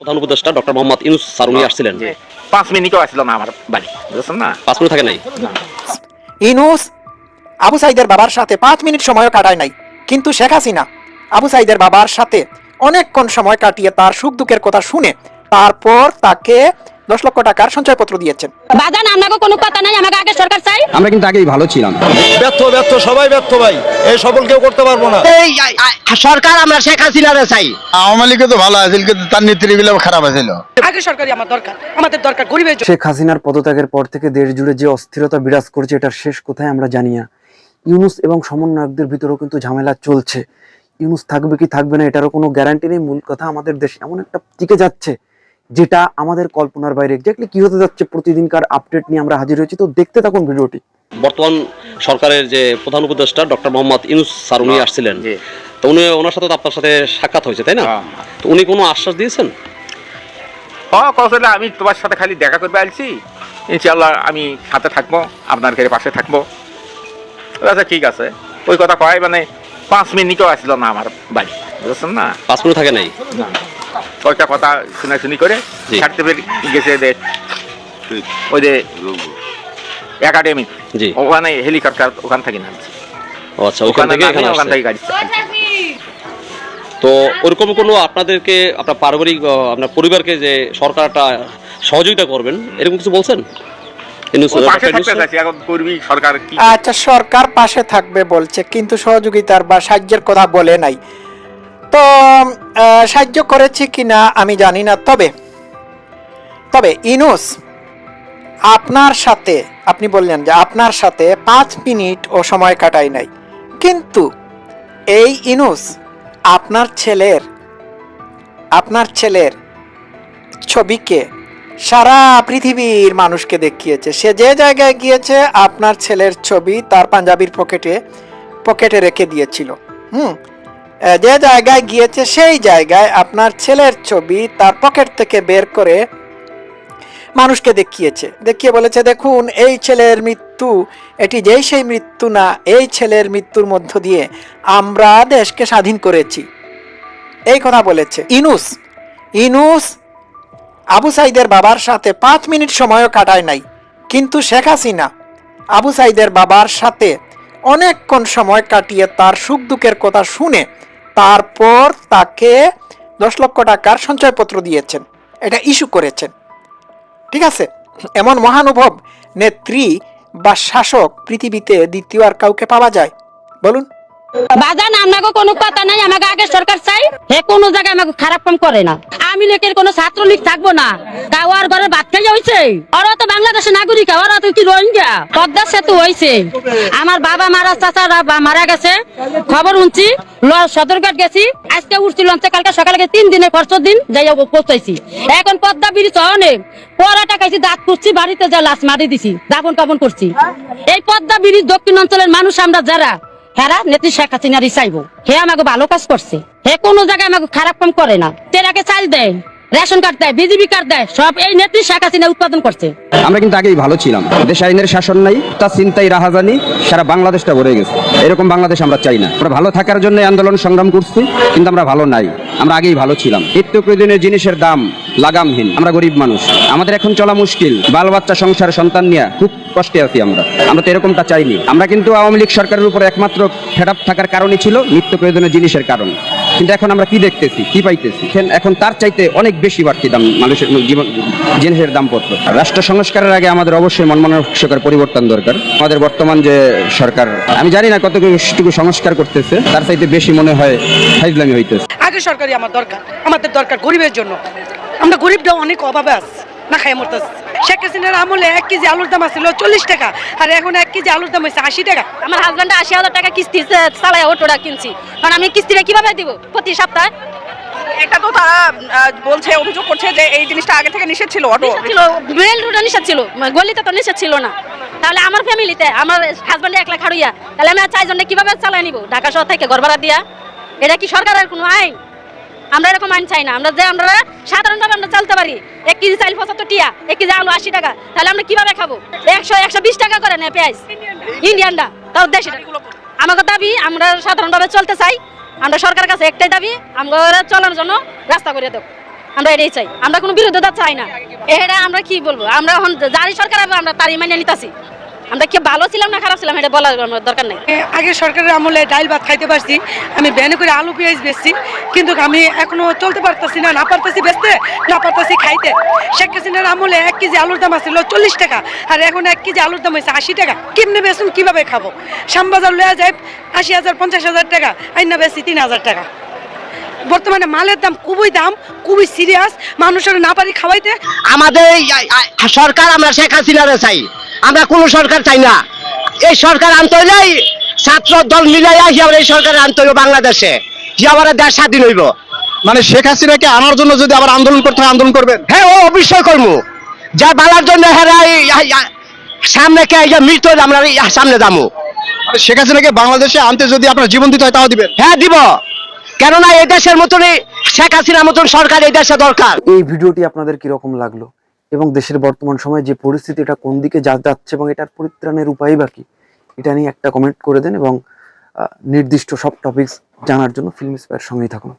প্রধান উপদেষ্টা doctor Mohammad Yunus sir উনি আসছিলেন। পাঁচ মিনিটও আসলো না আমার বাড়ি বুঝছেন না? পাঁচ মিনিট থাকে নাই? ইনুস আবু সাইদের বাবার সাথে পাঁচ মিনিট সময় কাটায় নাই। কিন্তু শেখ হাসিনা আবু সাইদের বাবার সাথে অনেকক্ষণ সময় কাটিয়ে তার সুখ দুঃখের কথা শুনে তারপর তাকে দশ লক্ষ টাকার সঞ্চয়পত্র দিয়েছেন। বাজান আপনাকে কোনো কথা নাই আমাকে আগে সরকার চাই। আমরা কিন্তু আগেই ভালো ছিলাম। ব্যর্থ ব্যর্থ সবাই ব্যর্থ ভাই। এই সফল কেউ করতে পারব না। এই সরকার আমরা শেখ হাসিনারে চাই। আওয়ামী লীগে তো ভালো আছিল কিন্তু তার নেতৃত্বগুলো খারাপ আছিল। আগে সরকারি আমার দরকার আমাদের দরকার গরিবের জন্য। শেখ হাসিনার পদত্যাগের পর থেকে দেশ জুড়ে যে অস্থিরতা বিরাজ করছে এটার শেষ কোথায় আমরা জানি না। ইউনুস এবং সমন্বয়কদের ভিতরেও কিন্তু ঝামেলা চলছে। ইউনুস থাকবে কি থাকবে না এটারও কোনো গ্যারান্টি নেই। মূল কথা আমাদের দেশ এমন একটা টিকে যাচ্ছে। যেটা আমাদের কল্পনার বাইরে। এক্স্যাক্টলি কি হতে যাচ্ছে প্রতিদিনকার আপডেট নিয়ে আমরা হাজির হয়েছি তো দেখতে থাকুন ভিডিওটি। বর্তমান সরকারের যে প্রধান উপদেষ্টা ডক্টর মোহাম্মদ ইউনুস স্যার উনি আসছিলেন। তো উনি ওনার সাথে আপনার সাথে সাক্ষাৎ হয়েছে তাই না? হ্যাঁ। তো উনি কোনো আশ্বাস দিয়েছেন? ও কৌশলে আমি তোমার সাথে খালি দেখা করবে আসছি ইনশাল্লাহ আমি সাথে থাকব আপনার ঘরে পাশে থাকব। আচ্ছা ঠিক আছে। ওই কথা কয় মানে পাঁচ মিনিটও আসলো না আমার বাড়ি। বুঝেছেন না? পাঁচ মিনিট থাকে নাই? না। কয়েকটা কথা শুনাশুনি করে গেছে ওই যে একাডেমি। জি। ওখানে হেলিকপ্টার ওখান থেকে নামছে। আচ্ছা ওখান থেকে ওখান থেকে গাড়ি তো ওরকম কোনো আপনাদেরকে আপনার পারিবারিক আহ, আপনার পরিবারকে যে সরকারটা সহযোগিতা করবেন এরকম কিছু বলছেন? আচ্ছা সরকার পাশে থাকবে বলছে কিন্তু সহযোগিতার বা সাহায্যের কথা বলে নাই। তো সাহায্য করেছে কিনা আমি জানি না, তবে তবে ইনুস, আপনার সাথে, আপনি বললেন যে আপনার সাথে পাঁচ মিনিট ও সময় কাটাই নাই। কিন্তু এই ইনুস আপনার ছেলের আপনার ছেলের ছবিকে সারা পৃথিবীর মানুষকে দেখিয়েছে। সে যে জায়গায় গিয়েছে, আপনার ছেলের ছবি তার পাঞ্জাবির পকেটে পকেটে রেখে দিয়েছিল। হুম যে জায়গায় গিয়েছে সেই জায়গায় আপনার ছেলের ছবি তার পকেট থেকে বের করে মানুষকে দেখিয়েছে। দেখিয়ে বলেছে, দেখুন, এই ছেলের মৃত্যু, এটি যেই সেই মৃত্যু না, এই ছেলের মৃত্যুর মধ্য দিয়ে আমরা দেশকে স্বাধীন করেছি। এই কথা বলেছে। ইনুস ইনুস আবু সাইদের বাবার সাথে পাঁচ মিনিট সময়ও কাটায় নাই, কিন্তু শেখ হাসিনা আবু সাইদের বাবার সাথে অনেকক্ষণ সময় কাটিয়ে তার সুখ দুঃখের কথা শুনে তারপর তাকে দশ লক্ষ টাকার সঞ্চয়পত্র দিয়েছেন। এটা ইস্যু করেছেন। ঠিক আছে? এমন মহানুভব, নেত্রী বা শাসক পৃথিবীতে দ্বিতীয় আর কাউকে পাওয়া যায়? বলুন। বাজান আপনাকে কোনো কথা নাই, আমাকে আগে সরকার চাই। হে কোনো জায়গায় আমাকে খারাপ কাম করে না। আমি লীগের কোনো ছাত্রলীগ থাকব না। তাও আর ঘরে ভাত খাই হয়েছে ওরা তো বাংলাদেশের নাগরিক, ওরা তো কি রোহিঙ্গা? পদ্মা সেতু হয়েছে আমার বাবা মারা, চাচারা মারা গেছে। খবর শুনছি সদরঘাট গেছি। আজকে উঠছি লঞ্চে কালকে সকালে তিন দিনের খরচ দিন যাই পৌঁছাইছি এখন পদ্মা ব্রিজ অনেক পড়াটা খাইছি, দাঁত করছি বাড়িতে যা লাশ মারি দিছি দাপন কাপন করছি। এই পদ্মা ব্রিজ দক্ষিণ অঞ্চলের মানুষ আমরা যারা হেরা শেখ হে আমাকে ভালো কাজ করছে। হে কোনো জায়গায় আমাকে খারাপ কাম করে না। তেরাকে চাল দেয়, রেশন কার্ড দেয় কার্ড দেয়, সব এই নেত্রী শেখ হাসিনা উৎপাদন করছে। আমরা কিন্তু আগেই ভালো ছিলাম। দেশ আইনের শাসন নাই, তা চিন্তাই সারা বাংলাদেশটা ভরে গেছে। এরকম বাংলাদেশ আমরা চাই না। আমরা ভালো থাকার জন্য আন্দোলন সংগ্রাম করছি, কিন্তু আমরা ভালো নাই। আমরা আগেই ভালো ছিলাম। নিত্য প্রয়োজনীয় জিনিসের দাম লাগামহীন। আমরা গরিব মানুষ। আমাদের এখন চলা মুশকিল। বাল বাচ্চা সংসার সন্তান নিয়ে খুব কষ্টে আছি আমরা। আমরা তো এরকমটা চাইনি। আমরা কিন্তু আওয়ামী লীগ সরকারের উপর একমাত্র ফেরাপ থাকার কারণই ছিল নিত্য প্রয়োজনীয় জিনিসের কারণ। কিন্তু এখন আমরা কি দেখতেছি, কি পাইতেছি? এখন- তার চাইতে অনেক বেশি বাড়তি দাম মানুষের জীবন জিনিসের দামপত্র। রাষ্ট্র সংস্কারের আগে আমাদের অবশ্যই মনমানসিকতার পরিবর্তন দরকার। আমাদের বর্তমান যে সরকার, আমি জানি না কতটুকু সংস্কার করতেছে, তার চাইতে বেশি মনে হয় ফাইজলামি হইতেছে। আগে সরকারি আমার দরকার, আমাদের দরকার গরিবের জন্য। আমরা গরিবটা অনেক অভাবে আছি। না খাই মরতেছি। শেখ হাসিনার আমলে এক কেজি আলুর দাম আছিল চল্লিশ টাকা আর এখন এক কেজি আলুর দাম হয়েছে আশি টাকা। আমার হাজবেন্ড আশি হাজার টাকা কিস্তি চালায় অটোটা কিনছি। কারণ আমি কিস্তিটা কীভাবে দিব প্রতি সপ্তাহে? এটা তো তারা বলছে অভিযোগ করছে যে এই জিনিসটা আগে থেকে নিষেধ ছিল অটো। ছিল মেল রোডে নিষেধ ছিল গলিতে তো নিষেধ ছিল না। তাহলে আমার ফ্যামিলিতে আমার হাজবেন্ডে একলা খাড়ুইয়া তাহলে আমি আর চারজনে কীভাবে চালাই নিব? ঢাকা শহর থেকে ঘর ভাড়া দিয়া? এটা কি সরকারের কোনো আইন? আমরা এরকম আইন চাই না। আমরা যে আমরা সাধারণভাবে আমরা চলতে পারি। এক কেজি চাল পঁচাত্তর টিয়া, এক কেজি আলু আশি টাকা। তাহলে আমরা কীভাবে খাব? একশো একশো বিশ টাকা করে নেয় পেঁয়াজ। ইন্ডিয়ানটা তাও দেশি। আমাকে দাবি, আমরা সাধারণভাবে চলতে চাই। আমরা সরকারের কাছে একটাই দাবি, আমরা চলার জন্য রাস্তা করে দেবো। আমরা এটাই চাই। আমরা কোনো বিরোধিতা চাই না। এটা আমরা কি বলব? আমরা এখন যারই সরকার, আমরা তারই মানে নিতেছি। আমরা কি ভালো ছিলাম না খারাপ ছিলাম এটা বলার আমার দরকার নেই। আগে সরকারের আমলে ডাইল ভাত খাইতে পারছি আমি ভ্যানে করে আলু পেঁয়াজ বেচছি কিন্তু আমি এখনও চলতে পারতেছি না না পারতেছি বেচতে না পারতেছি খাইতে। শেখ হাসিনার আমলে এক কেজি আলুর দাম আসছিল চল্লিশ টাকা আর এখন এক কেজি আলুর দাম হয়েছে আশি টাকা। কেমনে বেচুন কীভাবে খাব? শ্যামবাজার লয়া যায় আশি হাজার পঞ্চাশ হাজার টাকা আইনা বেশি তিন হাজার টাকা। বর্তমানে মালের দাম খুবই দাম খুবই সিরিয়াস মানুষের না পারি খাওয়াইতে। আমাদের সরকার আমরা শেখ হাসিনারে চাই। আমরা কোন সরকার চাই না। এই সরকার আনতে হইলেই ছাত্র দল মিলাই আসি আমরা এই সরকার আনতে হইব বাংলাদেশে। যে আমার দেশ স্বাধীন হইব। মানে শেখ হাসিনাকে আনার জন্য যদি আবার আন্দোলন করতে হয় আন্দোলন করবেন? হ্যাঁ ও অবশ্যই করব। যা বালার জন্য হেরা এই- এই- এই- সামনে কে এই যে মৃত্যু হইলে আমরা সামনে যাব। মানে শেখ হাসিনাকে বাংলাদেশে আনতে যদি আপনার জীবন দিতে হয় তাও দিবেন? হ্যাঁ দিব। কেননা এই দেশের মতনই শেখ হাসিনার মতন সরকার এই দেশে দরকার। এই ভিডিওটি আপনাদের কীরকম লাগল? এবং দেশের বর্তমান সময়ে যে পরিস্থিতি, এটা কোন দিকে যা যাচ্ছে এবং এটার পরিত্রাণের উপায় বা কি, এটা নিয়ে একটা কমেন্ট করে দেন এবং নির্দিষ্ট সব টপিকস জানার জন্য ফিল্ম স্পায়ার সঙ্গেই থাকুন।